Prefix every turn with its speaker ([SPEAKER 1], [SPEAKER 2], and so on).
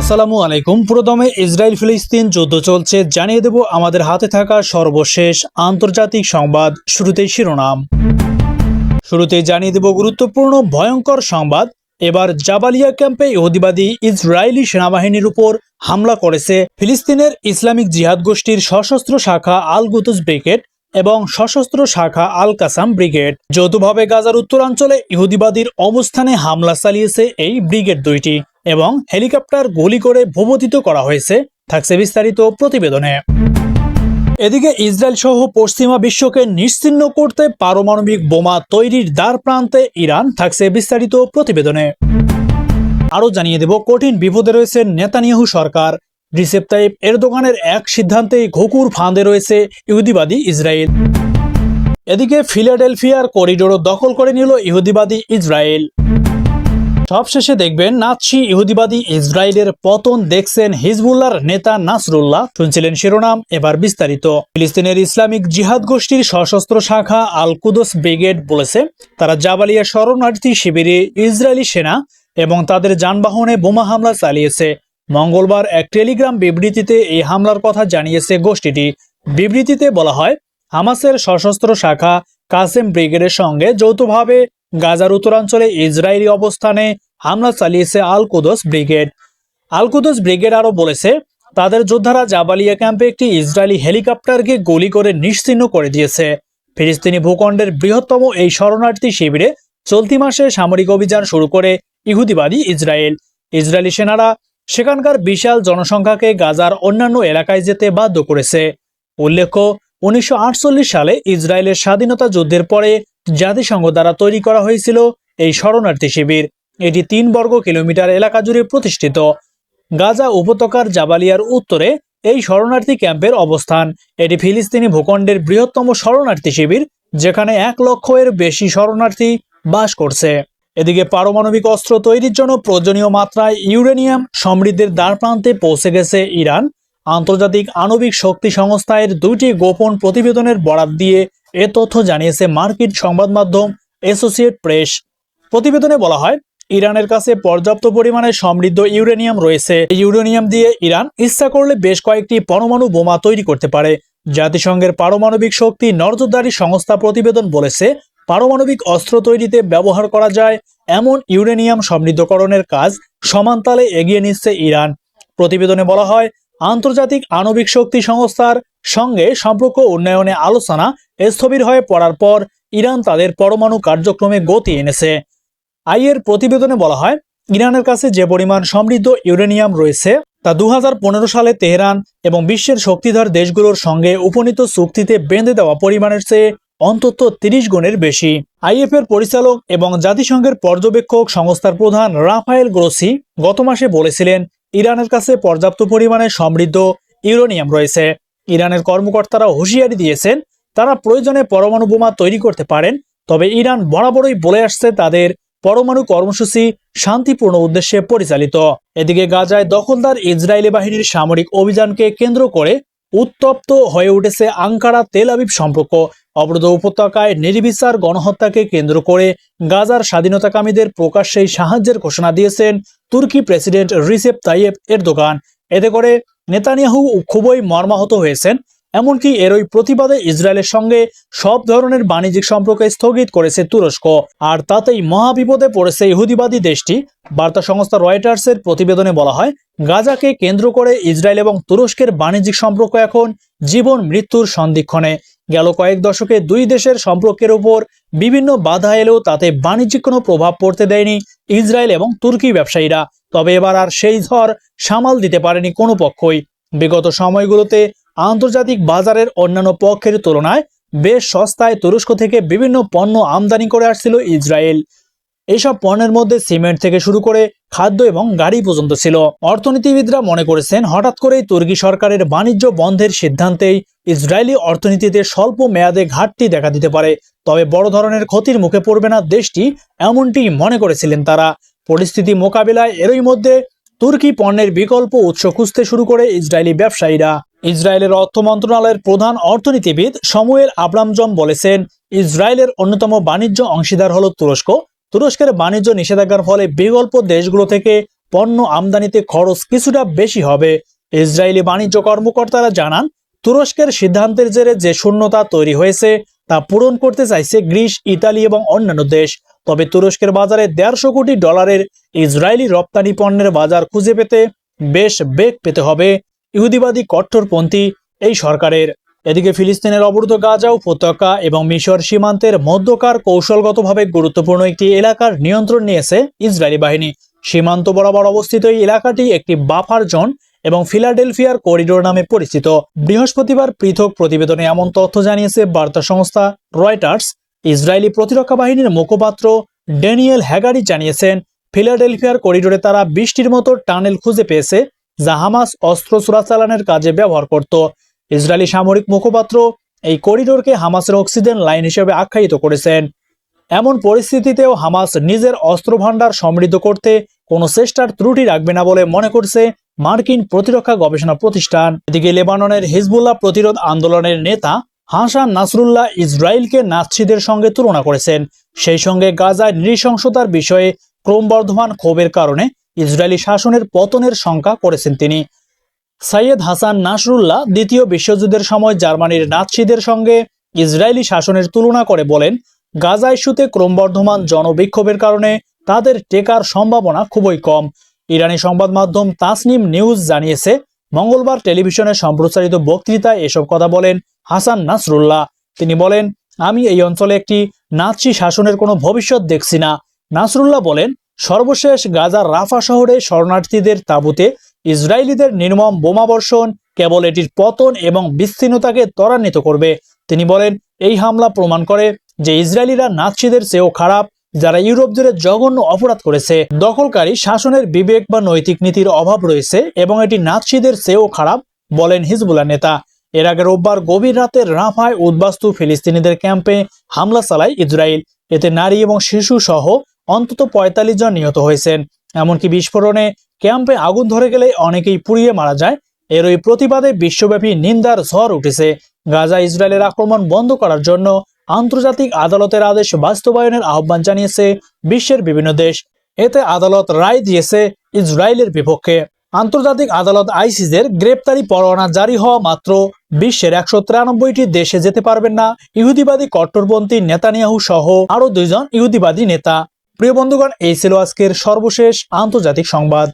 [SPEAKER 1] আসসালামু আলাইকুম। পুরোদমে ইসরায়েল ফিলিস্তিন যুদ্ধ চলছে। জানিয়ে দেব, আমাদের হাতে থাকা সর্বশেষ আন্তর্জাতিক সংবাদ শুরুতেই শিরোনাম। শুরুতে জানিয়ে দেব, গুরুত্বপূর্ণ ভয়ঙ্কর সংবাদ। এবার জাবালিয়া ক্যাম্পে ইহুদিবাদী ইসরায়েলি সেনাবাহিনীর উপর হামলা করেছে ফিলিস্তিনের ইসলামিক জিহাদ গোষ্ঠীর সশস্ত্র শাখা আল গুতুস ব্রিগেড এবং সশস্ত্র শাখা আল কাসাম ব্রিগেড। যৌথভাবে গাজার উত্তরাঞ্চলে ইহুদিবাদীর অবস্থানে হামলা চালিয়েছে এই ব্রিগেড দুইটি। এবং হেলিকপ্টার গুলি করে ভূপতিত করা হয়েছে, থাকছে বিস্তারিত প্রতিবেদনে। এদিকে ইসরায়েল সহ পশ্চিমা বিশ্বকে নিশ্চিহ্ন করতে পারমাণবিক বোমা তৈরির দ্বার প্রান্তে ইরান, থাকছে বিস্তারিত প্রতিবেদনে। আরও জানিয়ে দেব, কঠিন বিপদে রয়েছে নেতানিয়াহু সরকার। রিসেপ তাইপ এরদোগানের এক সিদ্ধান্তেই ঘুকুর ফাঁদে রয়েছে ইহুদিবাদী ইসরায়েল। এদিকে ফিলাডেলফিয়ার করিডোরও দখল করে নিল ইহুদিবাদী ইসরায়েল। সবশেষে দেখবেন নাৎসি ইহুদিবাদী ইসরায়েলের পতন দেখছেন হিজবুল্লাহর নেতা নাসরুল্লাহ। শুনছিলেন শিরোনাম, এবার বিস্তারিত। ফিলিস্তিনের ইসলামিক জিহাদ গোষ্ঠীর সশস্ত্র শাখা আল কুদস ব্রিগেড বলেছে, তারা জাবালিয়া শরণার্থী শিবিরে ইসরায়েলি সেনা এবং তাদের যানবাহনে বোমা হামলা চালিয়েছে। মঙ্গলবার এক টেলিগ্রাম বিবৃতিতে এই হামলার কথা জানিয়েছে গোষ্ঠীটি। বিবৃতিতে বলা হয়, হামাসের সশস্ত্র শাখা কাসেম ব্রিগেডের সঙ্গে যৌথভাবে গাজার উত্তরাঞ্চলে ইসরায়েলি অবস্থানে হামলা চালিয়েছে আল কুদস ব্রিগেড। আল কুদস ব্রিগেড আরও বলেছে, তাদের যোদ্ধারা জাবালিয়া ক্যাম্পে একটি ইসরায়েলি হেলিকপ্টারকে গুলি করে নিশ্চিহ্ন করে দিয়েছে। ফিলিস্তিনি ভূখণ্ডের বৃহত্তম এই শরণার্থী শিবিরে চলতি মাসে সামরিক অভিযান শুরু করে ইহুদিবাদী ইসরায়েল। ইসরায়েলি সেনারা সেখানকার বিশাল জনসংখ্যাকে গাজার অন্যান্য এলাকায় যেতে বাধ্য করেছে। উল্লেখ্য, উনিশশো আটচল্লিশ সালে ইসরায়েলের স্বাধীনতা যুদ্ধের পরে জাতিসংঘ দ্বারা তৈরি করা হয়েছিল এই শরণার্থী শিবির। এটি তিন বর্গ কিলোমিটার এলাকা জুড়ে প্রতিষ্ঠিত। গাজা উপত্যকার জাবালিয়ার উত্তরে এই শরণার্থী ক্যাম্পের অবস্থান। এটি ফিলিস্তিনি ভূখণ্ডের বৃহত্তম শরণার্থী শিবির, যেখানে এক লক্ষ এর বেশি শরণার্থী বাস করছে। এদিকে পারমাণবিক অস্ত্র তৈরির জন্য প্রয়োজনীয় মাত্রায় ইউরেনিয়াম সমৃদ্ধের দ্বারপ্রান্তে পৌঁছে গেছে ইরান। আন্তর্জাতিক আণবিক শক্তি সংস্থার দুইটি গোপন প্রতিবেদনের বরাত দিয়ে এ তথ্য জানিয়েছে মার্কিন সংবাদ মাধ্যম অ্যাসোসিয়েট প্রেস। প্রতিবেদনে বলা হয়, ইরানের কাছে পর্যাপ্ত পরিমাণে সমৃদ্ধ ইউরেনিয়াম রয়েছে। ইউরেনিয়াম দিয়ে ইরান ইচ্ছা করলে বেশ কয়েকটি পরমাণু বোমা তৈরি করতে পারে। জাতিসংঘের পারমাণবিক শক্তি নজরদারি সংস্থা প্রতিবেদন বলেছে, পারমাণবিক অস্ত্র তৈরিতে ব্যবহার করা যায়, এমন ইউরেনিয়াম সমৃদ্ধকরণের কাজ সমানতালে এগিয়ে নিচ্ছে ইরান। প্রতিবেদনে বলা হয় আন্তর্জাতিক আণবিক শক্তি সংস্থার সঙ্গে সম্পর্ক উন্নয়নে আলোচনা স্থবির হয়ে পড়ার পর ইরান তাদের পরমাণু কার্যক্রমে গতি এনেছে। আইয়ের প্রতিবেদনে বলা হয়, ইরানের কাছে যে পরিমাণ সমৃদ্ধ ইউরেনিয়াম রয়েছে, তা দুহাজার পনেরো সালে তেহরান এবং বিশ্বের শক্তিধর দেশগুলোর সঙ্গে উপনীত চুক্তিতে বেঁধে দেওয়া পরিমাণের চেয়ে অন্তত তিরিশ গুণের বেশি। আইএফ এর পরিচালক এবং জাতিসংঘের পর্যবেক্ষক সংস্থার প্রধান রাফায়েল গ্রোসি গত মাসে বলেছিলেন ইরানের কাছে পর্যাপ্ত পরিমাণে সমৃদ্ধ ইউরেনিয়াম রয়েছে। ইরানের কর্মকর্তারা হুঁশিয়ারি দিয়েছেন, তারা প্রয়োজনে পরমাণু বোমা তৈরি করতে পারেন, তবে ইরান বরাবরই বলে আসছে তাদের পরমাণু কর্মসূচি শান্তিপূর্ণ উদ্দেশ্যে পরিচালিত। এদিকে গাজায় দখলদার ইসরায়েলি বাহিনীর সামরিক অভিযানকে কেন্দ্র করে উত্তপ্ত হয়ে উঠেছে আঙ্কারা তেল আবিব সম্পর্ক। অবরোধ উপত্যকায় নির্বিচার গণহত্যাকে কেন্দ্র করে গাজার স্বাধীনতাকামীদের প্রকাশ্যেই সাহায্যের ঘোষণা দিয়েছেন তুর্কি প্রেসিডেন্ট রিসেপ তাইয়েব এরদোগান। এতে করে নেতানিয়াহু খুবই মর্মাহত হয়েছেন। এমনকি এরই প্রতিবাদে ইসরায়েলের সঙ্গে সব ধরনের বাণিজ্যিক সম্পর্ক স্থগিত করেছে তুরস্ক। আর তাতেই মহাবিপদে পড়েছে ইহুদিবাদী দেশটি, বার্তা সংস্থা রয়টার্সের প্রতিবেদনে বলা হয়, গাজাকে কেন্দ্র করে ইসরায়েল এবং তুরস্কের বাণিজ্যিক সম্পর্ক এখন জীবন মৃত্যুর সন্ধিক্ষণে। গেল কয়েক দশকে দুই দেশের সম্পর্কের উপর বিভিন্ন বাধা এলেও তাতে বাণিজ্যিক কোনো প্রভাব পড়তে দেয়নি ইসরায়েল এবং তুর্কি ব্যবসায়ীরা। তবে এবার আর সেই ঝড় সামাল দিতে পারেনি কোনো পক্ষই। বিগত সময়গুলোতে আন্তর্জাতিক বাজারের অন্যান্য পক্ষের তুলনায় বেশ সস্তায় তুরস্ক থেকে বিভিন্ন পণ্য আমদানি করে আসছিল ইসরায়েল। এইসব পণ্যের মধ্যে সিমেন্ট থেকে শুরু করে খাদ্য এবং গাড়ি পর্যন্ত ছিল। অর্থনীতিবিদরা মনে করেছেন, হঠাৎ করেই তুর্কি সরকারের বাণিজ্য বন্ধের সিদ্ধান্তেই ইসরায়েলি অর্থনীতিতে স্বল্প মেয়াদে ঘাটতি দেখা দিতে পারে। তবে বড় ধরনের ক্ষতির মুখে পড়বে না দেশটি এমনটি মনে করেছিলেন তারা। পরিস্থিতি মোকাবিলায় এরই মধ্যে তুর্কি পণ্যের বিকল্প উৎস খুঁজতে শুরু করে ইসরায়েলি ব্যবসায়ীরা। ইসরায়েলের অর্থ মন্ত্রণালয়ের প্রধান অর্থনীতিবিদ সমুয়েল আব্রামজম বলেছেন, ইসরায়েলের অন্যতম বাণিজ্য অংশীদার হল তুরস্ক। তুরস্কের বাণিজ্য নিষেধাজ্ঞার ফলে বিকল্প দেশগুলো থেকে পণ্য আমদানিতে খরচ কিছুটা বেশি হবে। ইসরায়েলি বাণিজ্য কর্মকর্তারা জানান, তুরস্কের সিদ্ধান্তের জেরে যে শূন্যতা তৈরি হয়েছে তা পূরণ করতে চাইছে গ্রিস, ইতালি এবং অন্যান্য দেশ। তবে তুরস্কের বাজারে দেড়শো কোটি ডলারের ইসরায়েলি রপ্তানি পণ্যের বাজার খুঁজে পেতে বেশ বেগ পেতে হবে ইহুদিবাদী কট্টরপন্থী এই সরকারের। এদিকে ফিলিস্তিনের অবরুদ্ধ গাজা উপত্যকা এবং মিশর সীমান্তের মধ্যকার কৌশলগতভাবে গুরুত্বপূর্ণ একটি এলাকার নিয়ন্ত্রণ নিয়েছে ইসরায়েলি বাহিনী। সীমান্ত বরাবর অবস্থিত এই এলাকাটি একটি বাফার জোন এবং ফিলাডেলফিয়ার করিডোর নামে পরিচিত। বৃহস্পতিবার পৃথক প্রতিবেদনে এমন তথ্য জানিয়েছে বার্তা সংস্থা রয়টার্স। ইসরায়েলি প্রতিরক্ষা বাহিনীর মুখপাত্র ড্যানিয়েল হ্যাগারি জানিয়েছেন, ফিলাডেলফিয়ার করিডোরে তারা বৃষ্টির মতো টানেল খুঁজে পেয়েছে যা হামাস অস্ত্র চোরাচালানের কাজে ব্যবহার করত। ইসরায়েলি সামরিক মুখপাত্র এই করিডোরকে হামাসের অক্সিজেন লাইন হিসেবে আখ্যায়িত করেছেন। এমন পরিস্থিতিতেও হামাস নিজের অস্ত্র ভাণ্ডার সমৃদ্ধ করতে কোনো চেষ্টার ত্রুটি রাখবে না বলে মনে করছে মার্কিন প্রতিরক্ষা গবেষণা প্রতিষ্ঠান। এদিকে লেবাননের হিজবুল্লাহ প্রতিরোধ আন্দোলনের নেতা হাসান নাসরুল্লাহ ইসরায়েলকে নাৎসিদের সঙ্গে তুলনা করেছেন। সেই সঙ্গে গাজায় নৃশংসতার বিষয়ে ক্রমবর্ধমান ক্ষোভের কারণে ইসরায়েলি শাসনের পতনের শঙ্কা করেছেন তিনি। সাইয়েদ হাসান নাসরুল্লাহ দ্বিতীয় বিশ্বযুদ্ধের সময় জার্মানির নাৎসিদের সঙ্গে ইসরায়েলি শাসনের তুলনা করে বলেন গাজা ইস্যুতে ক্রমবর্ধমান জনবিক্ষোভের কারণে তাদের টেকার সম্ভাবনা খুবই কম। ইরানি সংবাদ মাধ্যম তাসনিম নিউজ জানিয়েছে মঙ্গলবার টেলিভিশনে সম্প্রচারিত বক্তৃতায় এসব কথা বলেন হাসান নাসরুল্লাহ। তিনি বলেন, আমি এই অঞ্চলে একটি নাৎসি শাসনের কোনো ভবিষ্যৎ দেখছি না। নাসরুল্লাহ বলেন, সর্বশেষ গাজার রাফা শহরে শরণার্থীদের তাঁবুতে ইসরায়েলিদের নির্মম বোমাবর্ষণ কেবল এটির পতন এবং বিচ্ছিন্নতাকে ত্বরান্বিত করবে। তিনি বলেন, এই হামলা প্রমাণ করে যে ইসরায়েলিরা নাৎসিদের চেয়েও খারাপ যারা ইউরোপ জুড়ে জঘন্য অপরাধ করেছে, দখলকারী শাসনের বিবেক বা নৈতিক নীতির অভাব রয়েছে এবং এটি নাৎসিদের চেয়েও খারাপ, বলেন হিজবুল্লাহ নেতা। এর আগে রোববার গভীর রাতে রাফায় উদ্বাস্তু ফিলিস্তিনিদের ক্যাম্পে হামলা চালায় ইসরায়েল। এতে নারী এবং শিশু সহ অন্তত পঁয়তাল্লিশ জন নিহত হয়েছেন। এমনকি বিস্ফোরণে ক্যাম্পে আগুন ধরে গেলে অনেকেই পুড়িয়ে মারা যায়। এর ওই প্রতিবাদে বিশ্বব্যাপী নিন্দার ঝড় উঠেছে। গাজা ইসরায়েলের আক্রমণ বন্ধ করার জন্য আন্তর্জাতিক আদালতের আদেশ বাস্তবায়নের আহ্বান জানিয়েছে বিশ্বের বিভিন্ন দেশ। এতে আদালত রায় দিয়েছে ইসরায়েলের বিপক্ষে। আন্তর্জাতিক আদালত আইসিজের গ্রেপ্তারি পরোয়ানা জারি হওয়া মাত্র বিশ্বের একশো তিরানব্বইটি দেশে যেতে পারবেন না ইহুদিবাদী কট্টরপন্থী নেতানিয়াহু সহ আরও দুইজন ইহুদিবাদী নেতা। প্রিয় বন্ধুগণ, এই ছিল আজকের সর্বশেষ আন্তর্জাতিক সংবাদ।